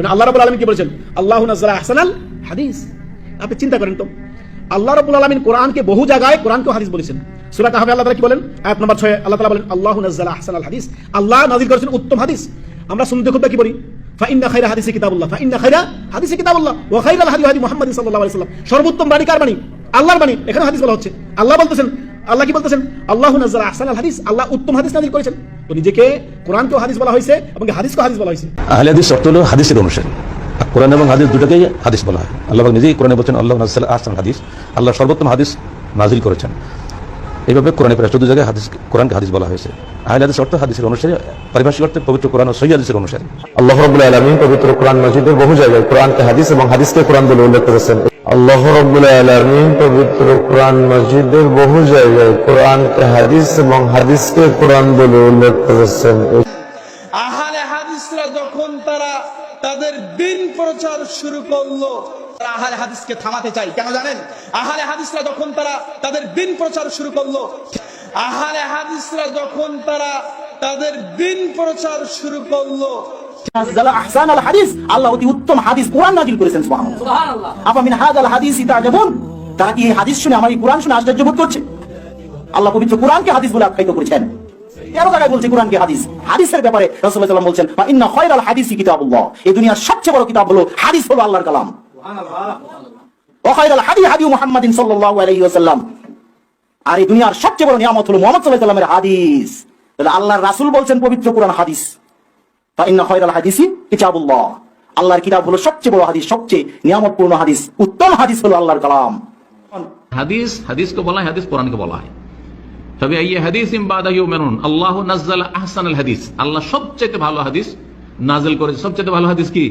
কিন্তু আল্লাহ রাবুল কি আল্লাহ আহসানাল হাদিস। আপনি চিন্তা করেন তো। আল্লাহ রাবুল আলমিন কোরআনকে বহু জায়গায় হাদিস বলেছেন। সুরা কাহাবে আল্লাহ কি বলেন? নম্বর ছয়, আল্লাহ তাআলা বলেন, আল্লাহ হাদিস। আল্লাহ নাজিল করেছেন উত্তম হাদিস। আমরা শুনতে খুব কি বলি ফাইন্না খাইরা হাদিসে কিতাবুল্লাহ। ফাইন্না খাইরা হাদিসে কিতাবুল্লাহ। ওয়া খাইরাল হাদি হাদি আলাইহি সাল্লাম সর্বোত্তম বাণী কার বাণী? আল্লাহর বাণী। এখানে হাদিস বলা হচ্ছে। আল্লাহ বলতেছেন, আল্লাহ কি বলতেছেন? আল্লাহ নাজ্জালা আহসানাল হাদিস। আল্লাহ উত্তম হাদিস নাজিল করেছেন। তো নিজেকে কোরআনকেও হাদিস বলা হয়েছে এবং হাদিসকেও হাদিস বলা হয়েছে। আহলে হাদিস শর্ত হলো হাদিসের অনুসারী। কোরআন এবং হাদিস দুটাকেই হাদিস বলা হয়। আল্লাহ নিজেই কোরআনে বলছেন, আল্লাহ নাজাল হাদিস। আল্লাহ সর্বোত্তম হাদিস নাজিল করেছেন। এইভাবে কোরআনে প্রায় চোদ্দ জায়গায় হাদিস কোরআনকে হাদিস বলা হয়েছে। আহলে হাদিস অর্থ হাদিসের অনুসারী পারিভাষিক অর্থে পবিত্র কোরআন ও সহি হাদিসের অনুসারী। আল্লাহ রাব্বুল আলামিন পবিত্র কোরআন মাজিদের বহু জায়গায় কোরআনকে হাদিস এবং হাদিসকে কোরআন বলে উল্লেখ করেছেন। আল্লাহ রাব্বুল আলামিন পবিত্র কোরআন মাজিদের বহু জায়গায় কোরআনকে হাদিস এবং হাদিসকে কোরআন বলে উল্লেখ করেছেন। আহালে হাদিসরা যখন তারা তাদের দিন প্রচার শুরু করল তারা আহালে হাদিসকে থামাতে চাই কেন জানেন? আহালে হাদিসরা যখন তারা তাদের দিন প্রচার শুরু করল আহালে হাদিসরা যখন তারা তাদের দিন প্রচার শুরু করল আল্লাহ অতি উত্তম হাদিস কোরআন নাজিল করেছেন সুবহানাল্লাহ। আফা হাযাল হাদিস তারা কি এই হাদিস শুনে আমার এই কোরআন শুনে আশ্চর্য বোধ করছে? আল্লাহ পবিত্র কোরআনকে হাদিস বলে আখ্যায়িত করেছেন। তেরো জায়গায় বলছে কোরআনকে হাদিস। হাদিসের ব্যাপারে রাসূলুল্লাহ সাল্লাল্লাহু আলাইহি ওয়াসাল্লাম বলছেন ফা ইন্না খায়রাল হাদিসি কিতাবুল্লাহ। এই দুনিয়ার সবচেয়ে বড় কিতাব হলো হাদিস হলো আল্লাহর কালাম। আর এই দুনিয়ার সবচেয়ে বড় নিয়ামত হাদিস। তাহলে আল্লাহর বলছেন পবিত্র কোরআন হাদিস। আল্লাহর কিতাব হলো সবচেয়ে বড় হাদিস, সবচেয়ে হাদিস, উত্তম হাদিস হলো আল্লাহর কালাম। হাদিস, হাদিসকে বলা হয়, হাদিস কোরআনকে বলা হয়। তবে এই হাদিস আল্লাহ নাজ্জালা আহসানাল হাদিস। আল্লাহ সবচেয়ে ভালো হাদিস নাজেল করেছে। সবচেয়ে ভালো হাদিস কি?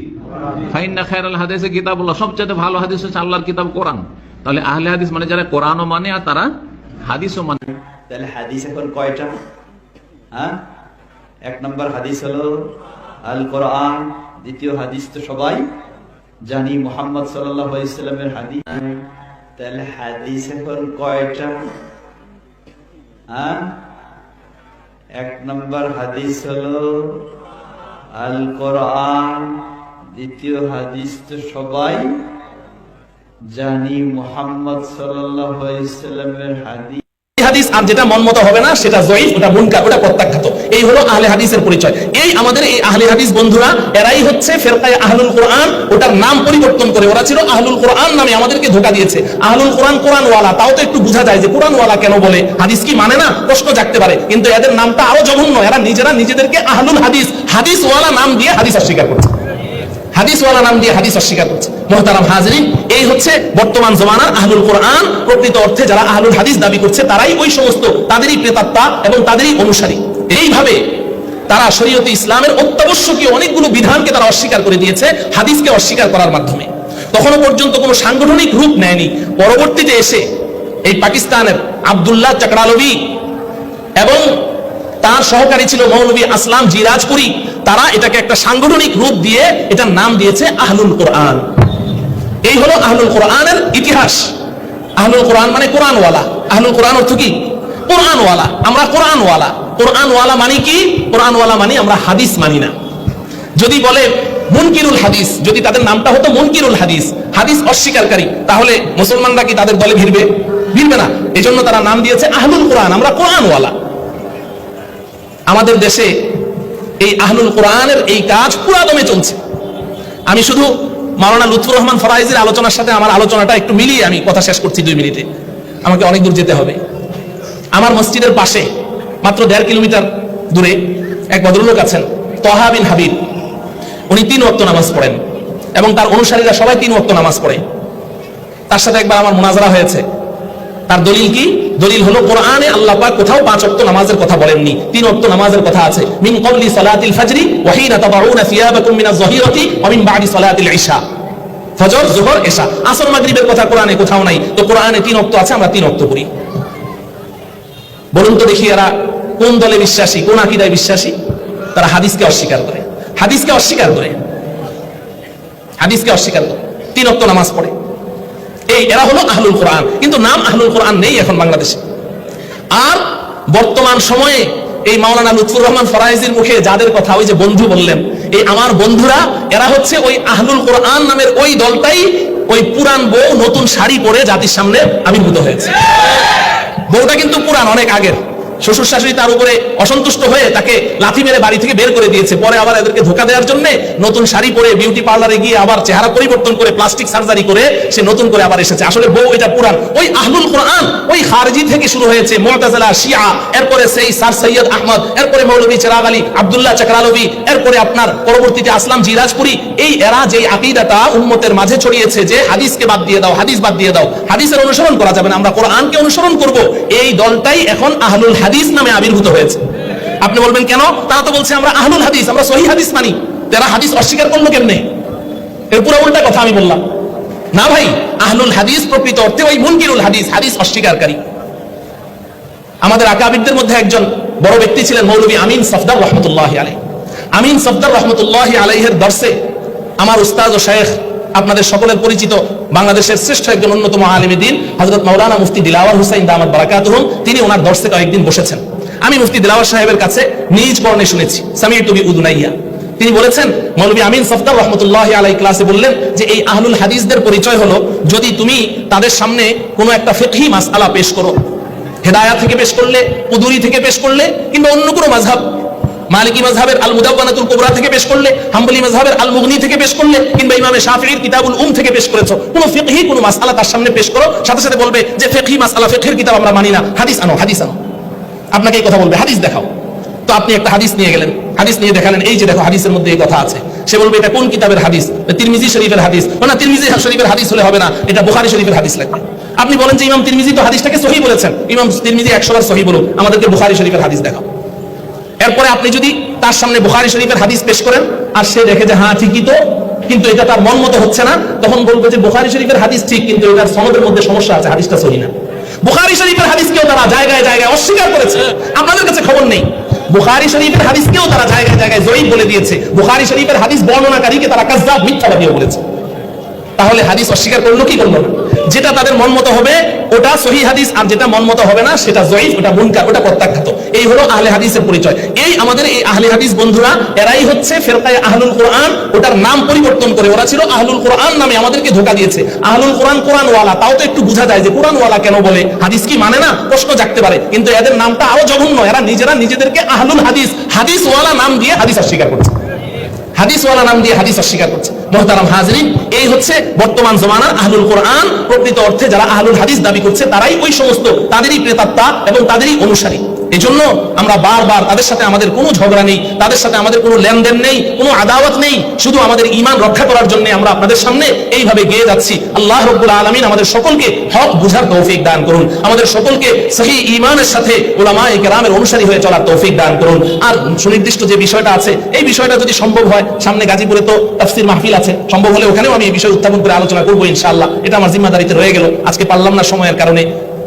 ফাইন্না খায়রাল হাদিসে কিতাবুল্লাহ। সবচেয়ে ভালো হাদিস হচ্ছে আল্লাহর কিতাব, কোরআন। তাহলে আহলে হাদিস মানে যারা কোরআনও মানে আর তারা হাদিসও মানে। তাহলে হাদিস এখন কয়টা? হ্যাঁ? এক নম্বর হাদিস হলো আল কোরআন দ্বিতীয় হাদিস তো সবাই জানি, মোহাম্মদ সাল্লামের হাদিস। তাহলে হাদিস এখন কয়টা? হ্যাঁ? এক নম্বর হাদিস হলো আল কোরআন দ্বিতীয় হাদিস তো সবাই জানি, মোহাম্মদ সাল্লামের হাদিস। হাদিস আর যেটা মন মতো হবে না, সেটা জয়ীফ, ওটা মুনকার, ওটা প্রত্যাখ্যাত। এই হলো আহলে হাদিসের পরিচয়। এই আমাদের এই আহলে হাদিস বন্ধুরা, এরাই হচ্ছে ফেরকায়ে আহলুল কোরআন, ওটার নাম পরিবর্তন করে। ওরা ছিল আহলুল কোরআন নামে আমাদেরকে ধোকা দিয়েছে। আহলুল কোরআন কোরআন ওয়ালা তাও তো একটু বোঝা যায় যে কোরআন ওয়ালা কেন বলে? হাদিস কি মানে না? প্রশ্ন জাগতে পারে। কিন্তু এদের নামটা আরও জঘন্য। এরা নিজেরা নিজেদেরকে আহলুল হাদিস হাদিস ওয়ালা নাম দিয়ে হাদিস অস্বীকার করছে। হাদিসওয়ালা নাম দিয়ে হাদিস অস্বীকার করছে। মোহতারাম হাজরিন, এই হচ্ছে বর্তমান জমানার আহলুল কোরআন। প্রকৃত অর্থে যারা আহলুল হাদিস দাবি করছে, তারাই ওই সমস্ত, তাদেরই প্রেতাত্মা এবং তাদেরই অনুসারী। এইভাবে তারা শরীয়তে ইসলামের অত্যাবশ্যকীয় অনেকগুলো বিধানকে তারা অস্বীকার করে দিয়েছে, হাদিসকে অস্বীকার করার মাধ্যমে। তখনও পর্যন্ত কোনো সাংগঠনিক রূপ নেয়নি। পরবর্তীতে এসে এই পাকিস্তানের আবদুল্লাহ চকরালবি এবং তার সহকারী ছিল মৌলবী আসলাম জিরাজপুরি, তারা এটাকে একটা সাংগঠনিক রূপ দিয়ে এটার নাম দিয়েছে আহলুল কোরআন। এই হলো আহলুল কোরআনের ইতিহাস। আহলুল কোরআন মানে কোরআনওয়ালা। আহলুল কোরআন অর্থ কি? কোরআনওয়ালা, আমরা কোরআনওয়ালা। কোরআনওয়ালা মানে কি? কোরআনওয়ালা মানে আমরা হাদিস মানি না। যদি বলে মুনকিরুল হাদিস, যদি তাদের নামটা হতো মুনকিরুল হাদিস হাদিস অস্বীকারী, তাহলে মুসলমানরা কি তাদের দলে ভিড়বে? ভিড়বে না। এজন্য তারা নাম দিয়েছে আহলুল কোরআন, আমরা কোরআনওয়ালা। আমাদের দেশে এই আহলুল কোরআনের এই কাজ পুরা দমে চলছে। আমি শুধু মাওলানা লুৎফুর রহমান ফরাইজের আলোচনার সাথে আমার আলোচনাটা একটু মিলিয়ে আমি কথা শেষ করছি দুই মিনিটে। আমাকে অনেক দূর যেতে হবে। আমার মসজিদের পাশে, মাত্র দেড় কিলোমিটার দূরে এক ভদ্রলোক আছেন, তহা বিন হাবিব। উনি তিন ওয়াক্ত নামাজ পড়েন এবং তার অনুসারীরা সবাই তিন ওয়াক্ত নামাজ পড়ে। তার সাথে একবার আমার মুনাজারা হয়েছে। তার দলিল কি? দলিল হলো, কোরআনে আল্লাহ পাক কোথাও পাঁচ ওয়াক্ত নামাজের কথা বলেননি। তিন ওয়াক্ত নামাজের কথা আছে। মিন ক্বাবলি সালাতিল ফাজরি ওয়া হিনা সিয়াবাকুম মিনাজ যাহিরাতি ওয়া মিন বাদি সালাতিল ইশা। ফজর যোহর এশা। আসর মাগরিবের কথা কোরআনে কোথাও নাই। তো কোরআনে তিন ওয়াক্ত আছে, আমরা তিন ওয়াক্ত পড়ি। বলুন তো দেখি এরা কোন দলে বিশ্বাসী, কোন আকীদায় বিশ্বাসী? তারা হাদিসকে অস্বীকার করে। হাদিসকে অস্বীকার করে। হাদিসকে অস্বীকার করে। তিন ওয়াক্ত নামাজ পড়ে। এই, এরা হলো আহলুল কোরআন। কিন্তু নাম আহলুল কোরআন নেই এখন বাংলাদেশে। আর বর্তমান সময়ে এই মাওলানা লুৎফুর রহমান ফরাইজির মুখে যাদের কথা ওই যে বন্ধু বললেন, এই আমার বন্ধুরা, এরা হচ্ছে ওই আহলুল কোরআন নামের ওই দলটাই ওই পুরান বউ নতুন শাড়ি পরে জাতির সামনে আবির্ভূত হয়েছে। বউটা কিন্তু পুরান অনেক আগের। শ্বশুর শাশুড়ি তার উপরে অসন্তুষ্ট হয়ে তাকে লাথি মেরে বাড়ি থেকে বের করে দিয়েছে। পরে আবার এদেরকে ধোকা দেওয়ার জন্য নতুন শাড়ি পরে বিউটি পার্লারে গিয়ে আবার চেহারা পরিবর্তন করে প্লাস্টিক সার্জারি করে সে নতুন করে আবার এসেছে। আসলে বউ এটা পুরান ওই আহলুল কোরআন, ওই খারজি থেকে শুরু হয়েছে মুতাজিলা, শিয়া, এরপরে সেই স্যার সৈয়দ আহমদ, এরপরে মৌলভী চেরাগ আলী আব্দুল্লাহ চাকরালভি, এরপরে আপনার পরবর্তীতে আসলাম জিরাজপুরি। এই এরা যে আকিদাটা উম্মতের মাঝে ছড়িয়েছে যে হাদিসকে বাদ দিয়ে দাও, হাদিস বাদ দিয়ে দাও, হাদিসের অনুসরণ করা যাবে না। আমরা কোরআনকে অনুসরণ করব। এই দলটাই এখন আহলুল হাদিস নামে আবির্ভূত হয়েছে। আপনি বলবেন, কেন? তারা তো বলছে, আমরা আহলুল হাদিস, আমরা সহি হাদিস মানি। তারা হাদিস অস্বীকার করল কেমনে? এর পুরো উল্টা কথা আমি বললাম। না ভাই, আহলুল হাদিস প্রকৃত অর্থে ওই মুনকিরুল হাদিস হাদিস অস্বীকারী। আমাদের আকাবিদদের মধ্যে একজন বড় ব্যক্তি ছিলেন মৌলভী আমিন সফদার রহমতুল্লাহ আলাই আমিন সফদার রহমতুল্লাহ আলাইহের দর্শে আমার উস্তাদ ও শেখ আপনাদের সকলের পরিচিত বাংলাদেশের শ্রেষ্ঠ একজন অন্যতম আলিমী দিন হজরত মৌলানা মুফতি দিলাওয়ার হুসাইন দামাদ বারাকাত তিনি ওনার দর্শে কয়েকদিন বসেছেন। আমি মুফতি দিলাওয়ার সাহেবের কাছে নিজ কর্ণে শুনেছি, সামির টুবি উদুনাইয়া। তিনি বলেছেন মৌলভী আমিন সফদার রহমতুল্লাহ আলাই ক্লাসে বললেন যে, এই আহলুল হাদিসদের পরিচয় হলো যদি তুমি তাদের সামনে কোনো একটা ফেকহি মাসআলা পেশ করো। হেদায়া থেকে পেশ করলে, উদুরি থেকে পেশ করলে, কিংবা অন্য কোনো মাঝহাব মালিকি মাযহাবের আল মুদাওয়ানাতুল কুবরা থেকে পেশ করলে, হাম্বলি মাযহাবের আল মুগনি থেকে পেশ করলে, কিংবা ইমামে শাফিঈর কিতাবুল উম থেকে পেশ করেছ, কোনো ফিকহি কোনো মাসআলা তার সামনে পেশ করো, সাথে সাথে বলবে যে ফিকহি মাসআলা, ফিকহির কিতাব আমরা মানি না। হাদিস আনো হাদিস আনো। আপনাকে এই কথা বলবে, হাদিস দেখাও। তো আপনি একটা হাদিস নিয়ে গেলেন, হাদিস নিয়ে দেখালেন, এই যে দেখো হাদিসের মধ্যে এই কথা আছে। সে বলবে, এটা কোন কিতাবের হাদিস? তিরমিজি শরীফের হাদিস। না তিরমিজি শরীফের হাদিস হলে হবে না, এটা বুখারী শরীফের হাদিস লাগবে। আপনি বলেন যে ইমাম তিরমিজি তো হাদিসটাকে সহি বলেছেন। ইমাম তিরমিজি একশো বার সহি বলুন আমাদেরকে বুখারী শরীফের হাদিস দেখাও। এরপরে আপনি যদি তার সামনে বুখারী শরীফের হাদিস পেশ করেন, আর সে দেখে যে হ্যাঁ ঠিকই তো। কিন্তু এটা তার মন মতো হচ্ছে না, তখন বলব যে, বুখারী শরীফের হাদিস ঠিক, কিন্তু এটার সনদের মধ্যে সমস্যা আছে, হাদিসটা সহি না। বুখারী শরীফের হাদিসকেও তারা জায়গায় জায়গায় অস্বীকার করেছে, আপনাদের কাছে খবর নেই। বুখারী শরীফের হাদিস হাদিসকেও তারা জায়গায় জায়গায় জয়ী বলে দিয়েছে। বুখারী শরীফের হাদিস বর্ণনাকারীকে তারা কাজদাব মিথ্যাবাদীও বলেছে। তাহলে হাদিস অস্বীকার করল কি করল? যেটা তাদের মন মতো হবে, ওটা সহি হাদিস, আর যেটা মন মতো হবে না, সেটা জয়ীফ, ওটা মুনকার, ওটা প্রত্যাখ্যাত। এই হলো আহলে হাদিসের পরিচয়। এই আমাদের এই আহলে হাদিস বন্ধুরা, এরাই হচ্ছে ফেরকায় আহলুল কোরআন, ওটার নাম পরিবর্তন করে। ওরা ছিল আহলুল কোরআন নামে আমাদেরকে ধোকা দিয়েছে। আহলুল কোরআন কোরআনওয়ালা, তাও তো একটু বোঝা যায় যে কোরআনওয়ালা কেন বলে? হাদিস কি মানে না? প্রশ্ন জাগতে পারে। কিন্তু এদের নামটা আরও জঘন্য। এরা নিজেরা নিজেদেরকে আহলুল হাদিস, হাদিসওয়ালা নাম দিয়ে হাদিস অস্বীকার করছে। হাদিসওয়ালা নাম দিয়ে হাদিস অস্বীকার করছে। মোহতারাম হাজরিন এই হচ্ছে বর্তমান জমানার আহলুল কোরআন, প্রকৃত অর্থে যারা আহলুল হাদিস দাবি করছে, তারাই ওই সমস্ত তাদেরই প্রেতাত্মা এবং তাদেরই অনুসারী। এই জন্য আমরা বারবার তাদের সাথে আমাদের কোনো ঝগড়া নেই, তাদের সাথে আমাদের কোনো লেনদেন নেই, কোনো আদাওয়াত নেই, শুধু আমাদের ইমান রক্ষা করার জন্য আমরা আপনাদের সামনে এইভাবে গিয়ে যাচ্ছি। আল্লাহ রব্বুল আলমিন আমাদের সকলকে হক বুঝার তৌফিক দান করুন, আমাদের সকলকে সহি ইমানের সাথে ওলামা কেরামের অনুসারী হয়ে চলার তৌফিক দান করুন। আর সুনির্দিষ্ট যে বিষয়টা আছে, এই বিষয়টা যদি সম্ভব হয়, সামনে গাজীপুরে তো তাফসির মাহফিল আছে। সম্ভব হলে ওখানেও আমি এই বিষয় উত্থাপন করে আলোচনা করব ইনশাআল্লাহ। এটা আমার জিম্মাদারিতে রয়ে গেল। আজকে পারলাম না সময়ের কারণে।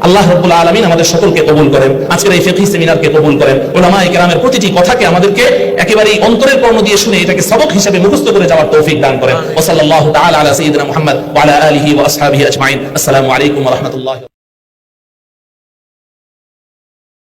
আল্লাহ রব্বুল আলমিন আমাদের সকলকে কবুল করেন। আজকের এই ফেকি সেমিনারকে কবুল করেন। ওলামা কেরামের প্রতিটি কথাকে আমাদেরকে একেবারেই অন্তরের কর্ম দিয়ে শুনে এটাকে সবক হিসেবে মুখস্থ করে যাওয়ার তৌফিক দান করেন। ওসল্লাহ তাআলা আলা সাইয়্যিদিনা মুহাম্মদ ওয়া আলা আলিহি আজমাইন। আসসালামু আলাইকুম রাহমাতুল্লাহি